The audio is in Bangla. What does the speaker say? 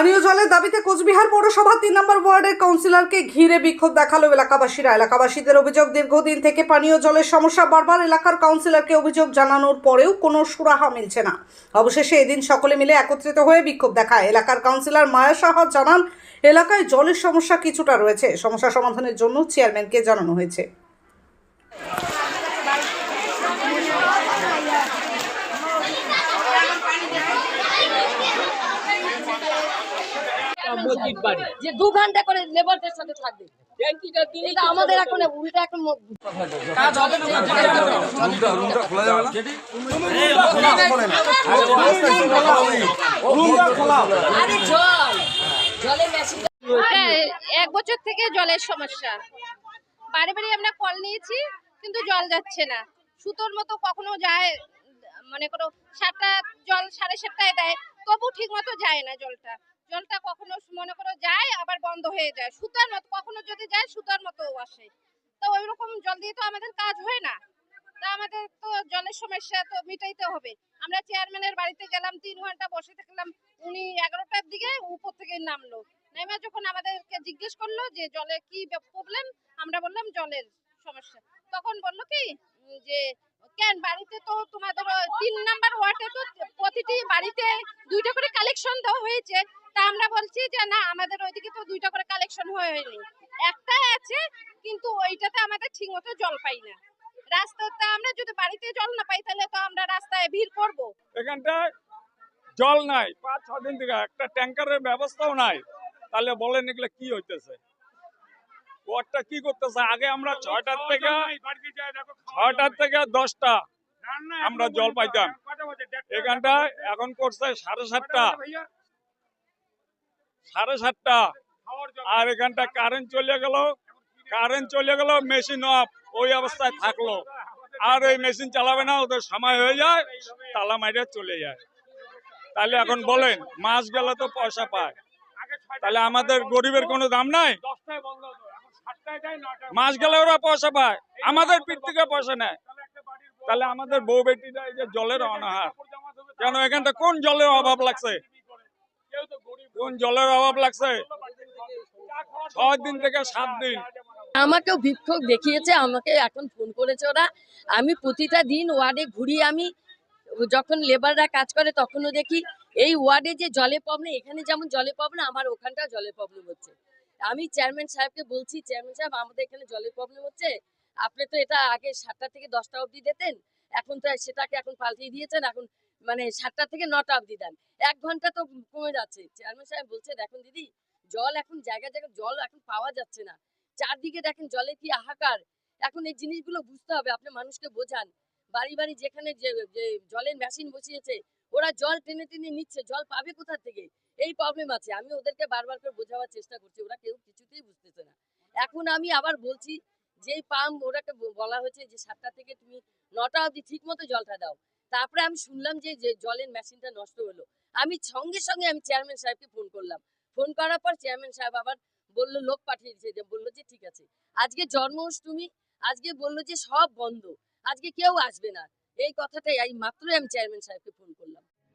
পানীয় জলের দাবিতে কোচবিহার পৌরসভা তিন নম্বর ওয়ার্ডের কাউন্সিলরকে ঘিরে বিক্ষোভ দেখাল এলাকাবাসীরা। এলাকাবাসীদের অভিযোগ, দীর্ঘদিন থেকে পানীয় জলের সমস্যা বারবার এলাকার কাউন্সিলরকে অভিযোগ জানানোর পরেও কোনো সুরাহা মিলছে না। অবশেষে এদিন সকলে মিলে একত্রিত হয়ে বিক্ষোভ দেখায়। এলাকার কাউন্সিলর মায়া সাহা জানান, এলাকায় জলের সমস্যা কিছুটা রয়েছে। সমস্যা সমাধানের জন্য চেয়ারম্যানকে জানানো হয়েছে। মসজিদ বাড়ি যে দু ঘণ্টা করে লেবারদের সাথে থাকবে। আমাদের এখন উল্টা এখন হ্যাঁ এক বছর থেকে জলের সমস্যা। বাড়ি বাড়ি আমরা কল নিয়েছি কিন্তু জল যাচ্ছে না। সুতোর মতো কখনো যায় মনে করো সাতটা জল সাড়ে সাতটায় দেয় তবু ঠিক মতো যায় না জলটা। জলটা কখনো মনে করো যায়, আবার বন্ধ হয়ে যায়। সুতার মতো, কখনো যদি যায়, সুতার মতো আসে। তো ওই রকম জল দিয়ে তো আমাদের কাজ হয় না। তা আমাদের তো জলের সমস্যা তো মিটাইতে হবে। আমরা চেয়ারম্যানের বাড়িতে গেলাম, তিন ঘণ্টা বসে থাকলাম। উনি এগারোটার দিকে উপর থেকে নামলো। নেমে যখন আমাদেরকে জিজ্ঞেস করল যে, জলে কি প্রবলেম আমরা বললাম, জলের সমস্যা। তখন বলল কি, যে কেন বাড়িতে তো তোমাদের তিন নাম্বার ওয়ার্ডে তো প্রতিটি বাড়িতে দুইটা করে কালেকশন দেওয়া হয়েছে। তা আমরা বলছি যে, না, আমাদের ওইদিকে তো দুইটা করে কালেকশন হয়নি। একটাই আছে, কিন্তু ওইটাতে আমাদের ঠিকমতো জল পাই না। রাস্তাতে আমরা যদি বাড়িতে জল না পাই, তাহলে তো আমরা রাস্তায় ভিড় করব। এখানটায় জল নাই। পাঁচ ছ দিন থেকে একটা ট্যাঙ্কারের ব্যবস্থাও নাই। তাহলে বলেন এগুলো কি হইতেছে? ওয়ার্ডটা কি করতেছে? আগে আমরা ছয়টার থেকে ছয়টার থেকে দশটা আমরা জল পাইতাম। এখানটায় এখন করছে সাড়ে সাতটা। সাড়ে সাতটা। আর এখানটা কারেন্ট চলে গেল। কারেন্ট চলে গেল মেশিন অফ ওই অবস্থায় থাকল। আর এই মেশিন চালাবে না ওদের সময় হয়ে যায় তালা মাইরে চলে যায়। তাহলে এখন বলেন মাস গেলে তো পয়সা পায়। তাহলে আমাদের গরিবের কোনো দাম নাই? মাস গেলে ওরা পয়সা পায়। আমাদের পিঠ থেকে পয়সা নেয়। তাহলে আমাদের বউ বেটিরা এই যে জলের অনাহার, কেন এখানটা কোন জলের অভাব লাগছে? কোন জলের অভাব লাগছে? ছয় দিন থেকে সাত দিন। আমাকেও বিক্ষোভ দেখিয়েছে, আমাকে এখন ফোন করেছে ওরা। আমি প্রতিটা দিন ওয়ার্ডে ঘুরি, আমি যখন লেবাররা কাজ করে তখনও দেখি, এই ওয়ার্ডে যে জলের প্রবলেম এখানে যেমন জলের প্রবলেম আমার ওখানটাও জলের প্রবলেম হচ্ছে। আমি চেয়ারম্যান সাহেবকে বলছি চেয়ারম্যান সাহেব, আমাদের এখানে জলের প্রবলেম হচ্ছে। আপনি তো এটা আগে সাতটা থেকে দশটা অবধি দিতেন। এখন তো সেটাকে এখন পাল্টিয়ে দিয়েছেন। এখন মানে সাতটা থেকে নটা অবধি দেন। এক ঘণ্টা তো কমে যাচ্ছে। চেয়ারম্যান সাহেব বলছে, দেখুন দিদি, জল এখন জায়গায় জায়গায় জল এখন পাওয়া যাচ্ছে না। চারদিকে দেখেন জলে কি হাহাকার। এখন এই জিনিসগুলো বুঝতে হবে, আপনি মানুষকে বোঝান। বাড়ি বাড়ি যেখানে জলের মেশিন বসিয়েছে, ওরা জল টেনে টেনে নিচ্ছে। জল পাবে কোথা থেকে? এই প্রবলেম আছে। আমি ওদেরকে বারবার করে বোঝাবার চেষ্টা করছি, ওরা কেউ কিছুতেই বুঝতেছে না। এখন আমি আবার বলছি, যেই পাম্প ওরাকে বলা হয়েছে যে সাতটা থেকে তুমি নটা অবধি ঠিক মতো জলটা দাও। তারপরে আমি শুনলাম যে জলের মেশিনটা নষ্ট হলো। আমি সঙ্গে সঙ্গে আমি চেয়ারম্যান সাহেবকে ফোন করলাম। ফোন করার পর চেয়ারম্যান সাহেব আবার বলল, লোক পাঠিয়ে দিয়েছে বলল যে ঠিক আছে। আজকে জন্মাষ্টমী, আজকে বলল যে সব বন্ধ। আজকে কেউ আসবে না। এই কথাটাই মাত্রই আমি চেয়ারম্যান সাহেবকে ফোন